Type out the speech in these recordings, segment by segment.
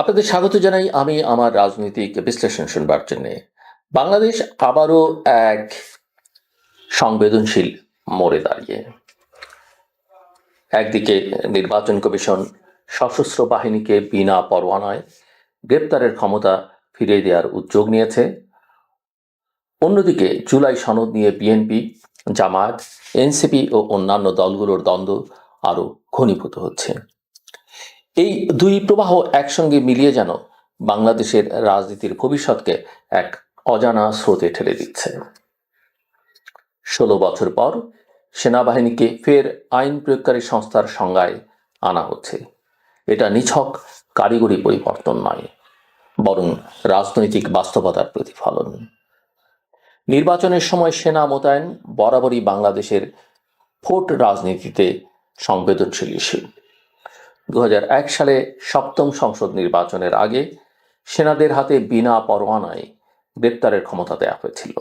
আপনাদের স্বাগত জানাই আমি আমার রাজনৈতিক বিশ্লেষণ শুনবার জন্য। বাংলাদেশ আবারও এক সংবেদনশীল মোড়ে দাঁড়িয়ে। একদিকে নির্বাচন কমিশন সশস্ত্র বাহিনীকে বিনা পরোয়ানায় গ্রেপ্তারের ক্ষমতা ফিরিয়ে দেওয়ার উদ্যোগ নিয়েছে। অন্যদিকে জুলাই সনদ নিয়ে বিএনপি, জামায়াত, এনসিপি ও অন্যান্য দলগুলোর দ্বন্দ্ব আরও ঘনীভূত হচ্ছে। এই দুই প্রবাহ একসঙ্গে মিলিয়ে যেন বাংলাদেশের রাজনীতির ভবিষ্যৎকে এক অজানা স্রোতে ঠেলে দিচ্ছে। ষোলো বছর পর সেনাবাহিনীকে ফের আইন প্রয়োগকারী সংস্থার সংজ্ঞায় আনা হচ্ছে। এটা নিছক কারিগরি পরিবর্তন নয়, বরং রাজনৈতিক বাস্তবতার প্রতিফলন। নির্বাচনের সময় সেনা মোতায়েন বরাবরই বাংলাদেশের ভোট রাজনীতিতে সংবেদনশীল ইস্যু। দু হাজার এক সালে সপ্তম সংসদ নির্বাচনের আগে সেনাদের হাতে বিনা পরোয়ানায় গ্রেপ্তারের ক্ষমতা দেওয়া হয়েছিল।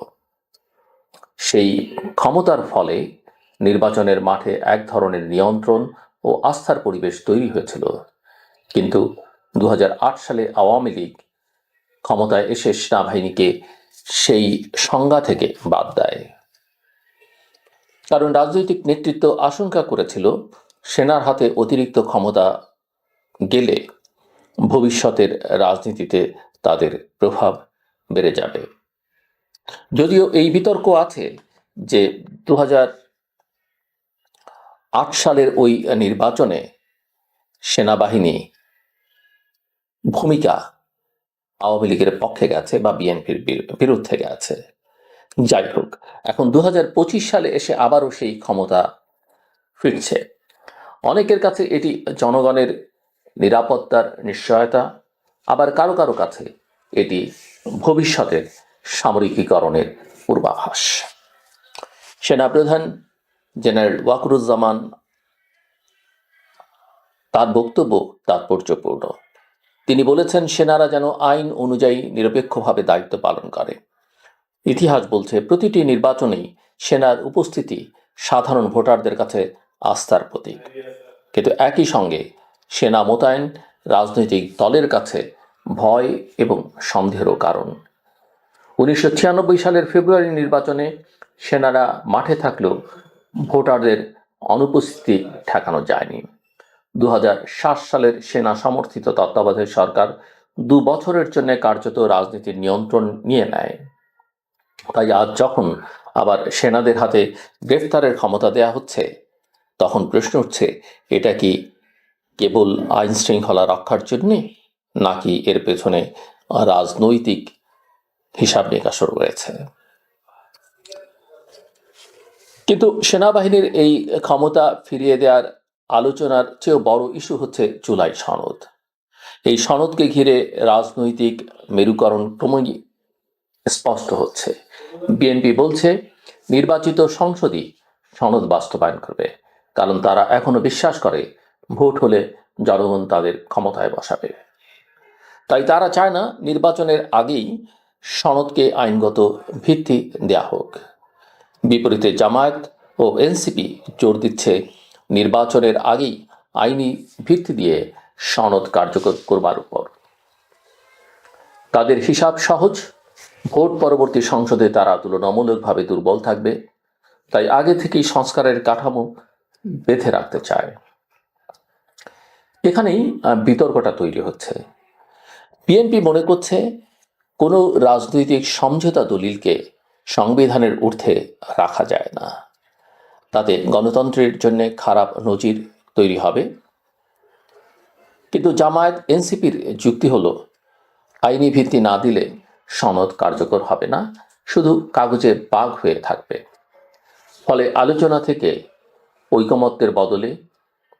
সেই ক্ষমতার ফলে নির্বাচনের মাঠে এক ধরনের নিয়ন্ত্রণ ও আস্থার পরিবেশ তৈরি হয়েছিল। কিন্তু দু হাজার আট সালে আওয়ামী লীগ ক্ষমতায় এসে সেনাবাহিনীকে সেই সংজ্ঞা থেকে বাদ দেয়। কারণ রাজনৈতিক নেতৃত্ব আশঙ্কা করেছিল সেনার হাতে অতিরিক্ত ক্ষমতা গেলে ভবিষ্যতের রাজনীতিতে তাদের প্রভাব বেড়ে যাবে। যদিও এই বিতর্ক আছে যে দু আট সালের ওই নির্বাচনে সেনাবাহিনী ভূমিকা আওয়ামী লীগের পক্ষে গেছে বা বিএনপির বিরুদ্ধে গেছে। যাই হোক, এখন দু হাজার পঁচিশ সালে এসে আবারও সেই ক্ষমতা ফিরছে। অনেকের কাছে এটি জনগণের নিরাপত্তার নিশ্চয়তা, আবার কারও কারও কাছে এটি ভবিষ্যতের সামরিকীকরণের পূর্বাভাস। সেনাপ্রধান জেনারেল ওয়াকরুজ্জামান, তার বক্তব্য তাৎপর্যপূর্ণ। তিনি বলেছেন, সেনারা যেন আইন অনুযায়ী নিরপেক্ষভাবে দায়িত্ব পালন করে। ইতিহাস বলছে, প্রতিটি নির্বাচনেই সেনার উপস্থিতি সাধারণ ভোটারদের কাছে আস্থার প্রতীক। কিন্তু একই সঙ্গে সেনা মোতায়েন রাজনৈতিক দলের কাছে ভয় এবং সন্দেহেরও কারণ। উনিশশো ছিয়ানব্বই সালের ফেব্রুয়ারি নির্বাচনে সেনারা মাঠে থাকলেও ভোটারদের অনুপস্থিতি ঠেকানো যায়নি। দু হাজার সাত সালের সেনা সমর্থিত তত্ত্বাবধায়ক সরকার দু বছরের জন্য কার্যত রাজনীতির নিয়ন্ত্রণ নিয়ে নেয়। তাই আজ যখন আবার সেনাদের হাতে গ্রেফতারের ক্ষমতা দেয়া হচ্ছে তখন প্রশ্ন উঠছে, এটা কি কেবল আইন শৃঙ্খলা রক্ষার জন্যে, নাকি এর পেছনে রাজনৈতিক হিসাব নিকাশও রয়েছে? কিন্তু সেনাবাহিনীর এই ক্ষমতা ফিরিয়ে দেওয়ার আলোচনার চেয়েও বড় ইস্যু হচ্ছে জুলাই সনদ। এই সনদকে ঘিরে রাজনৈতিক মেরুকরণ ক্রমই স্পষ্ট হচ্ছে। বিএনপি বলছে, নির্বাচিত সংসদই সনদ বাস্তবায়ন করবে। কারণ তারা এখনও বিশ্বাস করে ভোট হলে জনগণ তাদের ক্ষমতায় বসাবে। তাই তারা চায় না নির্বাচনের আগেই সনদকে আইনগত ভিত্তি দেয়া হোক। বিপরীতে জামায়াত ও এনসিপি জোর দিচ্ছে নির্বাচনের আগেই আইনি ভিত্তি দিয়ে সনদ কার্যকর করবার উপর। তাদের হিসাব সহজ, ভোট পরবর্তী সংসদে তারা তুলনামূলকভাবে দুর্বল থাকবে। তাই আগে থেকেই সংস্কারের কাঠামো বেঁধে রাখতে চায়। এখানেই বিতর্কটা তৈরি হচ্ছে। বিএনপি মনে করছে, কোনো রাজনৈতিক সমঝোতা দলিলকে সংবিধানের ঊর্ধ্বে রাখা যায় না। তাতে গণতন্ত্রের জন্য খারাপ নজির তৈরি হবে। কিন্তু জামায়াত এনসিপির যুক্তি হলো, আইনি ভিত্তি না দিলে সনদ কার্যকর হবে না, শুধু কাগজে বাঘ হয়ে থাকবে। ফলে আলোচনা থেকে ঐকমত্যের বদলে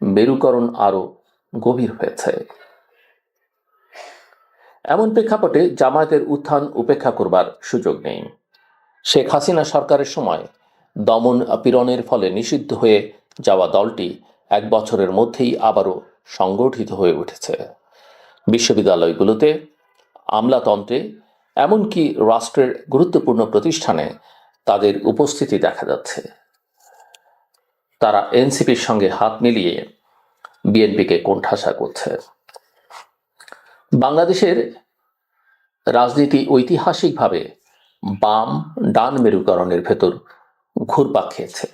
মেরুকরণ আরও গভীর হয়েছে। এমন প্রেক্ষাপটে জামায়াতের উত্থান উপেক্ষা করবার সুযোগ নেই। শেখ হাসিনা সরকারের সময় দমন পীড়নের ফলে নিষিদ্ধ হয়ে যাওয়া দলটি এক বছরের মধ্যেই আবারও সংগঠিত হয়ে উঠেছে। বিশ্ববিদ্যালয়গুলোতে, আমলাতন্ত্রে, এমনকি রাষ্ট্রের গুরুত্বপূর্ণ প্রতিষ্ঠানে তাদের উপস্থিতি দেখা যাচ্ছে। তারা এনসিপির সঙ্গে হাত মিলিয়ে বিএনপিকে কোণঠাসা করছে। বাংলাদেশের রাজনীতি ঐতিহাসিকভাবে বাম ডান মেরুকরণের ভেতর ঘুরপাক খেয়েছে।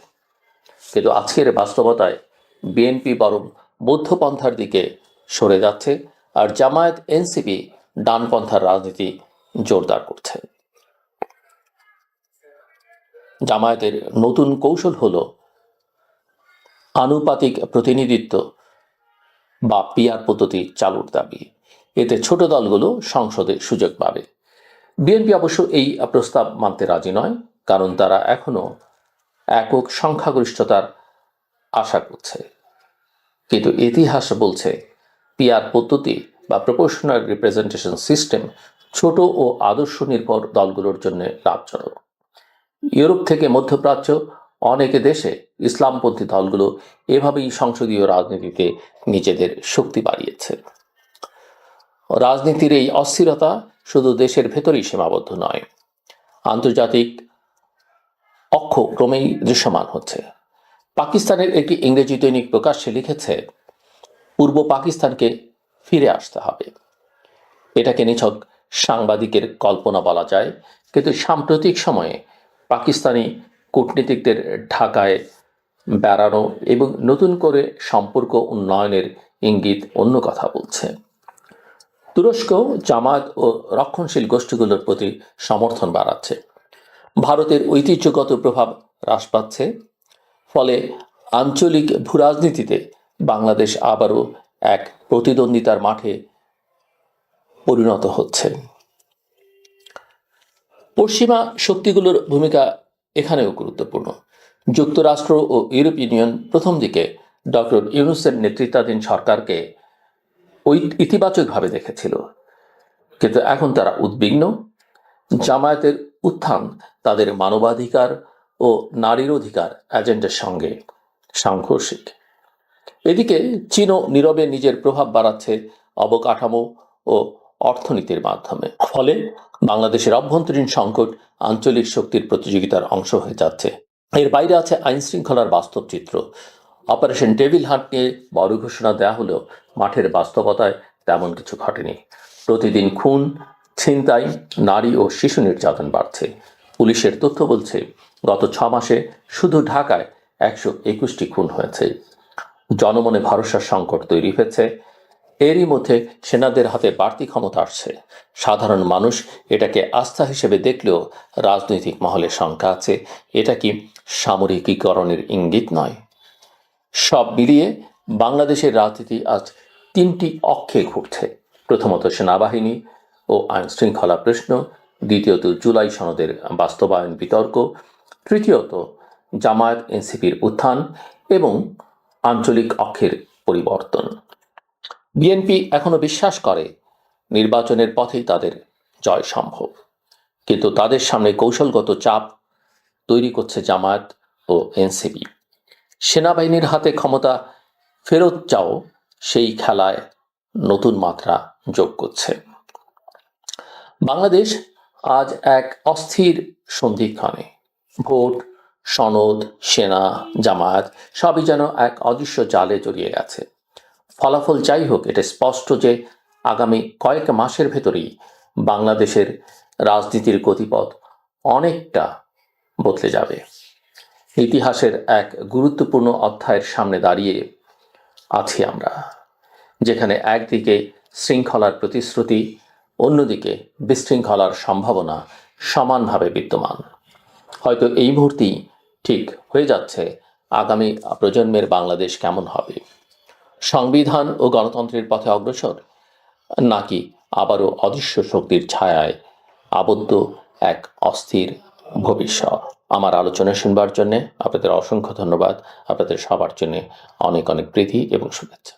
কিন্তু আজকের বাস্তবতায় বিএনপি বরং মধ্যপন্থার দিকে সরে যাচ্ছে আর জামায়াত এনসিপি ডানপন্থার রাজনীতি জোরদার করছে। জামায়াতের নতুন কৌশল হল আনুপাতিক প্রতিনিধিত্ব বা পিয়ার পদ্ধতি চালুর দাবি। এতে ছোট দলগুলো সংসদে সুযোগ পাবে। বিএনপি অবশ্য এই প্রস্তাব মানতে রাজি নয়, কারণ তারা এখনও একক সংখ্যাগরিষ্ঠতার আশা করছে। কিন্তু ইতিহাস বলছে পিয়ার পদ্ধতি বা প্রপোর্শনাল রিপ্রেজেন্টেশন সিস্টেম ছোট ও আদর্শ নির্ভর দলগুলোর জন্য লাভজনক। ইউরোপ থেকে মধ্যপ্রাচ্য অনেক দেশে ইসলামপন্থী দলগুলো এভাবেই সংসদীয় রাজনীতিতে নিজেদের শক্তি বাড়িয়েছে। রাজনীতির এই অস্থিরতা শুধু দেশের ভেতরেই সীমাবদ্ধ নয়, আন্তর্জাতিক অক্ষ ক্রমেই দৃশ্যমান হচ্ছে। পাকিস্তানের একটি ইংরেজি দৈনিক প্রকাশ্যে লিখেছে, পূর্ব পাকিস্তানকে ফিরে আসতে হবে। এটাকে নিছক সাংবাদিকের কল্পনা বলা যায়, কিন্তু সাম্প্রতিক সময়ে পাকিস্তানি কূটনীতিকদের ঢাকায় বেড়ানো এবং নতুন করে সম্পর্ক উন্নয়নের ইঙ্গিত অন্য কথা বলছে। তুরস্ক জামাত ও রক্ষণশীল গোষ্ঠীগুলোর প্রতি সমর্থন বাড়াচ্ছে। ভারতের ঐতিহ্যগত প্রভাব হ্রাস পাচ্ছে। ফলে আঞ্চলিক ভূরাজনীতিতে বাংলাদেশ আবারও এক প্রতিদ্বন্দ্বিতার মাঠে পরিণত হচ্ছে। পশ্চিমা শক্তিগুলোর ভূমিকা এখানেও গুরুত্বপূর্ণ। যুক্তরাষ্ট্র ও ইউরোপ ইউনিয়ন প্রথম দিকে ডক্টর ইউনুসের নেতৃত্বাধীন সরকারকে ওই ইতিবাচকভাবে দেখেছিল। কিন্তু এখন তারা উদ্বিগ্ন। জামায়াতের উত্থান তাদের মানবাধিকার ও নারীর অধিকার এজেন্ডার সঙ্গে সাংঘর্ষিক। এদিকে চীনও নীরবে নিজের প্রভাব বাড়াচ্ছে অবকাঠামো ও অর্থনীতির মাধ্যমে। ফলে বাংলাদেশের অভ্যন্তরীণ সংকট আঞ্চলিক শক্তির প্রতিযোগিতার অংশ হয়ে যাচ্ছে। এর বাইরে আছে আইন শৃঙ্খলার বাস্তব চিত্র অপারেশন টেবিল হাট নিয়ে বড় ঘোষণা দেওয়া হলেও মাঠের বাস্তবতায় তেমন কিছু ঘটেনি। প্রতিদিন খুন, ছিনতাই, নারী ও শিশু নির্যাতন বাড়ছে। পুলিশের তথ্য বলছে, গত ছ মাসে শুধু ঢাকায় একশো একুশটি খুন হয়েছে। জনমনে ভরসার সংকট তৈরি হয়েছে। এরই মধ্যে সেনাদের হাতে বাড়তি ক্ষমতা আসছে। সাধারণ মানুষ এটাকে আস্থা হিসেবে দেখলেও রাজনৈতিক মহলে শঙ্কা আছে, এটা কি সামরিকীকরণের ইঙ্গিত নয়? সব মিলিয়ে বাংলাদেশের রাজনীতি আজ তিনটি অক্ষে ঘুরছে। প্রথমত সেনাবাহিনী ও আইন শৃঙ্খলা প্রশ্ন, দ্বিতীয়ত জুলাই সনদের বাস্তবায়ন বিতর্ক, তৃতীয়ত জামায়াত এনসিপির উত্থান এবং আঞ্চলিক অক্ষের পরিবর্তন। বিএনপি এখনও বিশ্বাস করে, নির্বাচনের পথেই তাদের জয় সম্ভব। কিন্তু তাদের সামনে কৌশলগত চাপ তৈরি করছে জামায়াত ও এনসিপি। সেনাবাহিনীর হাতে ক্ষমতা ফেরত চাও, সেই খেলায় নতুন মাত্রা যোগ করছে। বাংলাদেশ আজ এক অস্থির সন্ধিক্ষণে। ভোট, সনদ, সেনা, জামায়াত সবই যেন এক অদৃশ্য জালে জড়িয়ে গেছে ফলাফল যাই হোক, এটা স্পষ্ট যে আগামী কয়েক মাসের ভেতরেই বাংলাদেশের রাজনীতির গতিপথ অনেকটা বদলে যাবে। ইতিহাসের এক গুরুত্বপূর্ণ অধ্যায়ের সামনে দাঁড়িয়ে আছি আমরা, যেখানে একদিকে শৃঙ্খলার প্রতিশ্রুতি, অন্যদিকে বিশৃঙ্খলার সম্ভাবনা সমানভাবে বিদ্যমান। হয়তো এই মুহূর্তেই ঠিক হয়ে যাচ্ছে আগামী প্রজন্মের বাংলাদেশ কেমন হবে। সংবিধান ও গণতন্ত্রের পথে অগ্রসর, নাকি আবারও অদৃশ্য শক্তির ছায়ায় আবদ্ধ এক অস্থির ভবিষ্যৎ? আমার আলোচনা শুনবার জন্যে আপনাদের অসংখ্য ধন্যবাদ। আপনাদের সবার জন্যে অনেক অনেক প্রীতি এবং শুভেচ্ছা।